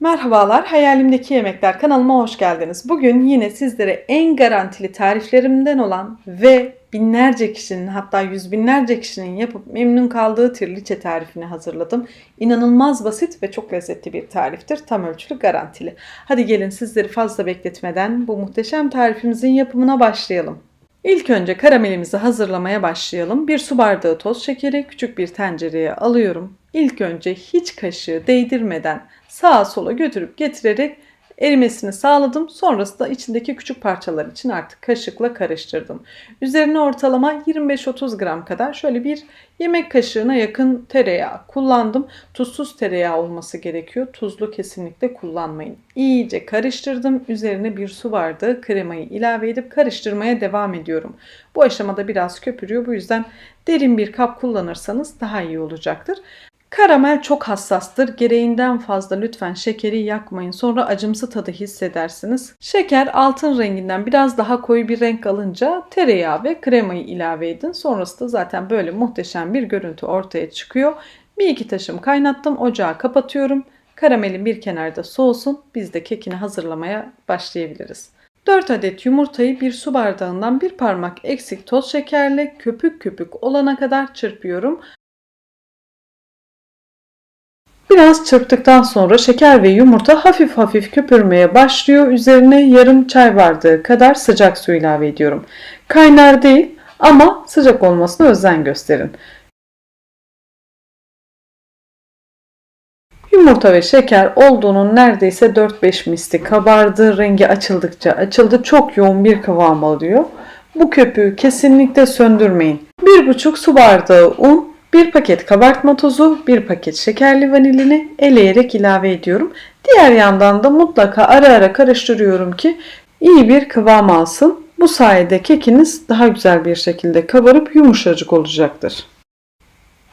Merhabalar, Hayalimdeki Yemekler kanalıma hoş geldiniz. Bugün yine sizlere en garantili tariflerimden olan ve binlerce kişinin hatta yüz binlerce kişinin yapıp memnun kaldığı tirliçe tarifini hazırladım. İnanılmaz basit ve çok lezzetli bir tariftir. Tam ölçülü garantili. Hadi gelin sizleri fazla bekletmeden bu muhteşem tarifimizin yapımına başlayalım. İlk önce karamelimizi hazırlamaya başlayalım. Bir su bardağı toz şekeri küçük bir tencereye alıyorum. İlk önce hiç kaşığı değdirmeden sağa sola götürüp getirerek erimesini sağladım. Sonrasında içindeki küçük parçalar için artık kaşıkla karıştırdım. Üzerine ortalama 25-30 gram kadar şöyle bir yemek kaşığına yakın tereyağı kullandım. Tuzsuz tereyağı olması gerekiyor. Tuzlu kesinlikle kullanmayın. İyice karıştırdım. Üzerine bir su bardağı kremayı ilave edip karıştırmaya devam ediyorum. Bu aşamada biraz köpürüyor. Bu yüzden derin bir kap kullanırsanız daha iyi olacaktır. Karamel çok hassastır. Gereğinden fazla lütfen şekeri yakmayın. Sonra acımsı tadı hissedersiniz. Şeker altın renginden biraz daha koyu bir renk alınca tereyağı ve kremayı ilave edin. Sonrasında zaten böyle muhteşem bir görüntü ortaya çıkıyor. Bir iki taşım kaynattım. Ocağı kapatıyorum. Karamelin bir kenarda soğusun. Biz de kekini hazırlamaya başlayabiliriz. 4 adet yumurtayı bir su bardağından bir parmak eksik toz şekerle köpük köpük olana kadar çırpıyorum. Biraz çırptıktan sonra şeker ve yumurta hafif hafif köpürmeye başlıyor. Üzerine yarım çay bardağı kadar sıcak su ilave ediyorum. Kaynar değil ama sıcak olmasına özen gösterin. Yumurta ve şeker olduğunun neredeyse 4-5 misli kabardı. Rengi açıldıkça açıldı. Çok yoğun bir kıvam alıyor. Bu köpüğü kesinlikle söndürmeyin. 1,5 su bardağı un, 1 paket kabartma tozu, 1 paket şekerli vanilini eleyerek ilave ediyorum. Diğer yandan da mutlaka ara ara karıştırıyorum ki iyi bir kıvam alsın. Bu sayede kekiniz daha güzel bir şekilde kabarıp yumuşacık olacaktır.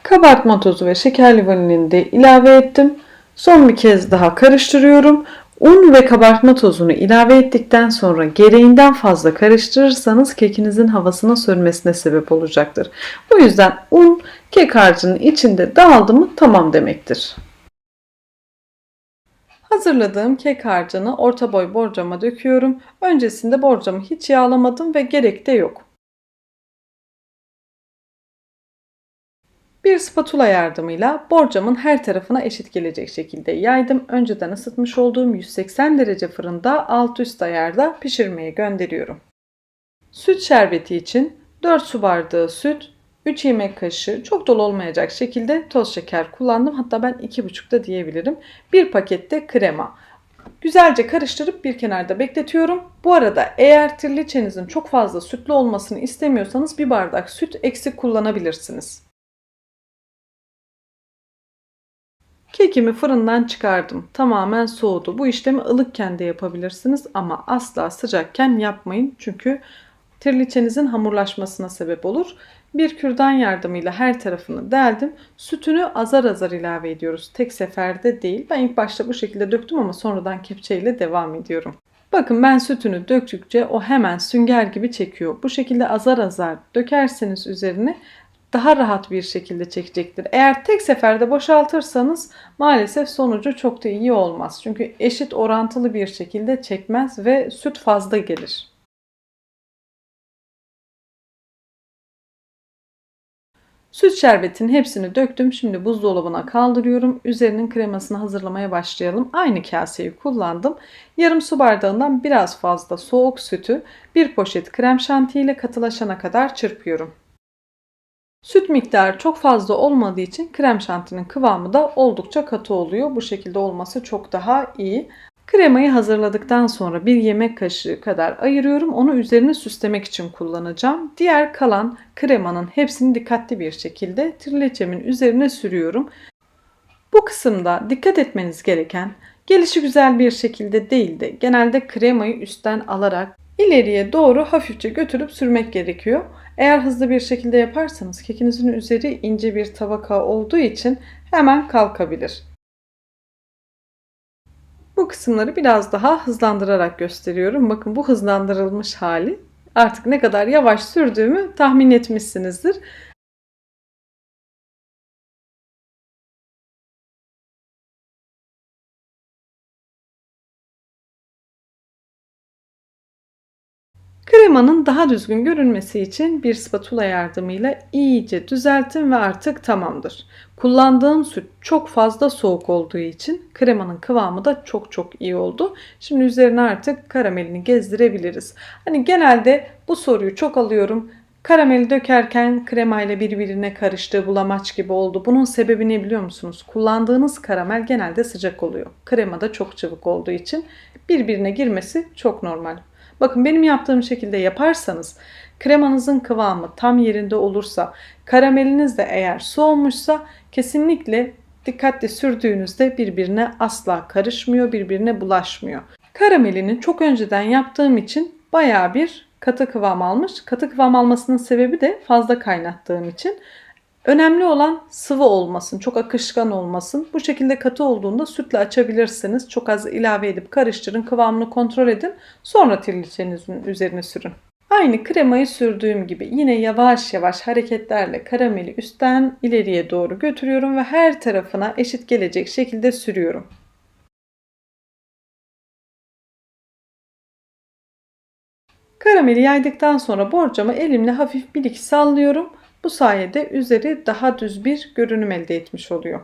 Kabartma tozu ve şekerli vanilini de ilave ettim. Son bir kez daha karıştırıyorum. Un ve kabartma tozunu ilave ettikten sonra gereğinden fazla karıştırırsanız kekinizin havasına sönmesine sebep olacaktır. Bu yüzden un kek harcının içinde dağıldı mı tamam demektir. Hazırladığım kek harcını orta boy borcama döküyorum. Öncesinde borcamı hiç yağlamadım ve gerek de yok. Bir spatula yardımıyla borcamın her tarafına eşit gelecek şekilde yaydım. Önceden ısıtmış olduğum 180 derece fırında alt üst ayarda pişirmeye gönderiyorum. Süt şerbeti için 4 su bardağı süt, 3 yemek kaşığı çok dolu olmayacak şekilde toz şeker kullandım. Hatta ben 2,5 da diyebilirim. Bir pakette krema. Güzelce karıştırıp bir kenarda bekletiyorum. Bu arada eğer tirliçenizin çok fazla sütlü olmasını istemiyorsanız bir bardak süt eksik kullanabilirsiniz. Kekimi fırından çıkardım. Tamamen soğudu. Bu işlemi ılıkken de yapabilirsiniz ama asla sıcakken yapmayın. Çünkü tirliçenizin hamurlaşmasına sebep olur. Bir kürdan yardımıyla her tarafını deldim. Sütünü azar azar ilave ediyoruz. Tek seferde değil. Ben ilk başta bu şekilde döktüm ama sonradan kepçeyle devam ediyorum. Bakın ben sütünü döktükçe o hemen sünger gibi çekiyor. Bu şekilde azar azar dökerseniz üzerine daha rahat bir şekilde çekecektir. Eğer tek seferde boşaltırsanız maalesef sonucu çok da iyi olmaz. Çünkü eşit orantılı bir şekilde çekmez ve süt fazla gelir. Süt şerbetinin hepsini döktüm. Şimdi buzdolabına kaldırıyorum. Üzerinin kremasını hazırlamaya başlayalım. Aynı kaseyi kullandım. Yarım su bardağından biraz fazla soğuk sütü bir poşet krem şanti ile katılaşana kadar çırpıyorum. Süt miktarı çok fazla olmadığı için krem şantinin kıvamı da oldukça katı oluyor. Bu şekilde olması çok daha iyi. Kremayı hazırladıktan sonra bir yemek kaşığı kadar ayırıyorum. Onu üzerine süslemek için kullanacağım. Diğer kalan kremanın hepsini dikkatli bir şekilde trileçemin üzerine sürüyorum. Bu kısımda dikkat etmeniz gereken gelişi güzel bir şekilde değil de genelde kremayı üstten alarak ileriye doğru hafifçe götürüp sürmek gerekiyor. Eğer hızlı bir şekilde yaparsanız kekinizin üzeri ince bir tabaka olduğu için hemen kalkabilir. Bu kısımları biraz daha hızlandırarak gösteriyorum. Bakın bu hızlandırılmış hali. Artık ne kadar yavaş sürdüğümü tahmin etmişsinizdir. Kremanın daha düzgün görünmesi için bir spatula yardımıyla iyice düzelttim ve artık tamamdır. Kullandığım süt çok fazla soğuk olduğu için kremanın kıvamı da çok çok iyi oldu. Şimdi üzerine artık karamelini gezdirebiliriz. Hani genelde bu soruyu çok alıyorum. Karameli dökerken kremayla birbirine karıştığı bulamaç gibi oldu. Bunun sebebi ne biliyor musunuz? Kullandığınız karamel genelde sıcak oluyor. Krema da çok çabuk olduğu için birbirine girmesi çok normal. Bakın benim yaptığım şekilde yaparsanız kremanızın kıvamı tam yerinde olursa, karameliniz de eğer soğumuşsa kesinlikle dikkatli sürdüğünüzde birbirine asla karışmıyor, birbirine bulaşmıyor. Karamelini çok önceden yaptığım için bayağı bir katı kıvam almış. Katı kıvam almasının sebebi de fazla kaynattığım için. Önemli olan sıvı olmasın, çok akışkan olmasın. Bu şekilde katı olduğunda sütle açabilirsiniz. Çok az ilave edip karıştırın, kıvamını kontrol edin. Sonra tirliçenizin üzerine sürün. Aynı kremayı sürdüğüm gibi yine yavaş yavaş hareketlerle karameli üstten ileriye doğru götürüyorum ve her tarafına eşit gelecek şekilde sürüyorum. Karameli yaydıktan sonra borcamı elimle hafif bir iki sallıyorum. Bu sayede üzeri daha düz bir görünüm elde etmiş oluyor.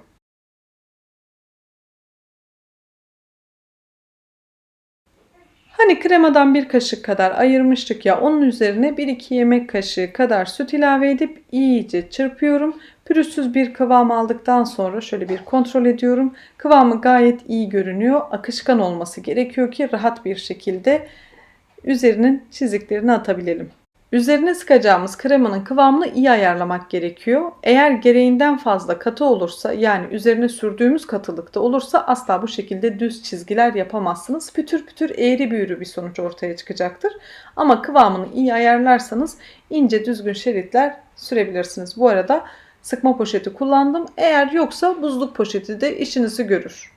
Hani kremadan bir kaşık kadar ayırmıştık ya onun üzerine 1-2 yemek kaşığı kadar süt ilave edip iyice çırpıyorum. Pürüzsüz bir kıvam aldıktan sonra şöyle bir kontrol ediyorum. Kıvamı gayet iyi görünüyor. Akışkan olması gerekiyor ki rahat bir şekilde üzerinin çiziklerini atabilelim. Üzerine sıkacağımız kremanın kıvamını iyi ayarlamak gerekiyor. Eğer gereğinden fazla katı olursa yani üzerine sürdüğümüz katılıkta olursa asla bu şekilde düz çizgiler yapamazsınız. Pütür pütür eğri büğrü bir sonuç ortaya çıkacaktır. Ama kıvamını iyi ayarlarsanız ince düzgün şeritler sürebilirsiniz. Bu arada sıkma poşeti kullandım. Eğer yoksa buzluk poşeti de işinizi görür.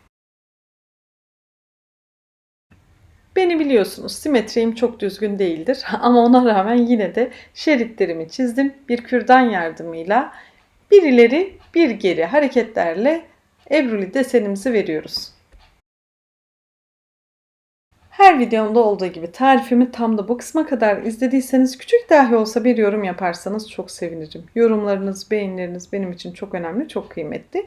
Beni biliyorsunuz simetriğim çok düzgün değildir ama ona rağmen yine de şeritlerimi çizdim. Bir kürdan yardımıyla bir ileri bir geri hareketlerle ebruli desenimizi veriyoruz. Her videomda olduğu gibi tarifimi tam da bu kısma kadar izlediyseniz küçük dahi olsa bir yorum yaparsanız çok sevinirim. Yorumlarınız, beğenileriniz benim için çok önemli, çok kıymetli.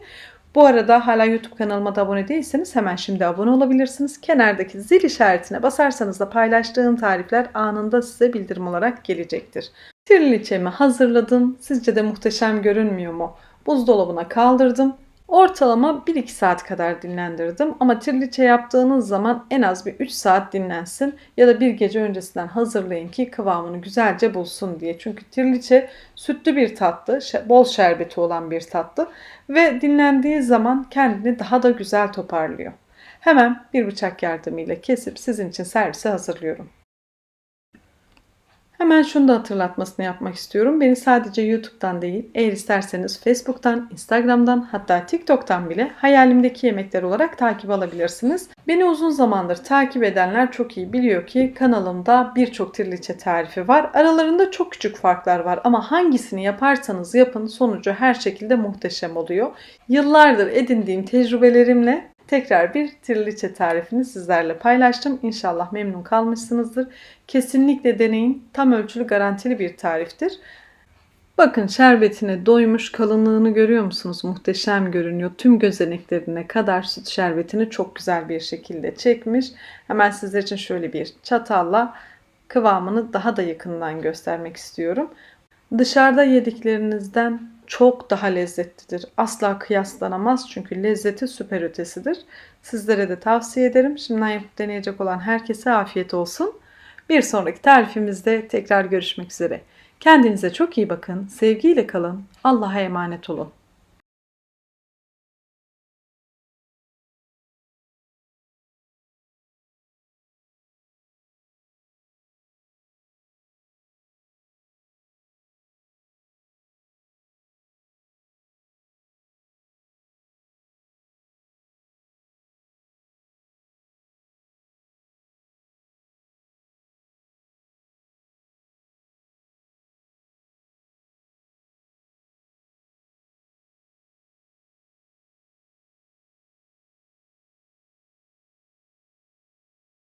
Bu arada hala YouTube kanalıma da abone değilseniz hemen şimdi abone olabilirsiniz. Kenardaki zil işaretine basarsanız da paylaştığım tarifler anında size bildirim olarak gelecektir. Tirliçemi hazırladım. Sizce de muhteşem görünmüyor mu? Buzdolabına kaldırdım. Ortalama 1-2 saat kadar dinlendirdim ama tirliçe yaptığınız zaman en az bir 3 saat dinlensin ya da bir gece öncesinden hazırlayın ki kıvamını güzelce bulsun diye. Çünkü tirliçe sütlü bir tatlı, bol şerbeti olan bir tatlı ve dinlendiği zaman kendini daha da güzel toparlıyor. Hemen bir bıçak yardımıyla kesip sizin için servise hazırlıyorum. Hemen şunu da hatırlatmasını yapmak istiyorum. Beni sadece YouTube'dan değil, eğer isterseniz Facebook'tan, Instagram'dan hatta TikTok'tan bile hayalimdeki yemekler olarak takip alabilirsiniz. Beni uzun zamandır takip edenler çok iyi biliyor ki kanalımda birçok tirliçe tarifi var. Aralarında çok küçük farklar var ama hangisini yaparsanız yapın sonucu her şekilde muhteşem oluyor. Yıllardır edindiğim tecrübelerimle tekrar bir tirliçe tarifini sizlerle paylaştım. İnşallah memnun kalmışsınızdır. Kesinlikle deneyin. Tam ölçülü garantili bir tariftir. Bakın şerbetine doymuş kalınlığını görüyor musunuz? Muhteşem görünüyor. Tüm gözeneklerine kadar süt şerbetini çok güzel bir şekilde çekmiş. Hemen sizler için şöyle bir çatalla kıvamını daha da yakından göstermek istiyorum. Dışarıda yediklerinizden çok daha lezzetlidir. Asla kıyaslanamaz çünkü lezzeti süper ötesidir. Sizlere de tavsiye ederim. Şimdiden yapıp deneyecek olan herkese afiyet olsun. Bir sonraki tarifimizde tekrar görüşmek üzere. Kendinize çok iyi bakın. Sevgiyle kalın. Allah'a emanet olun.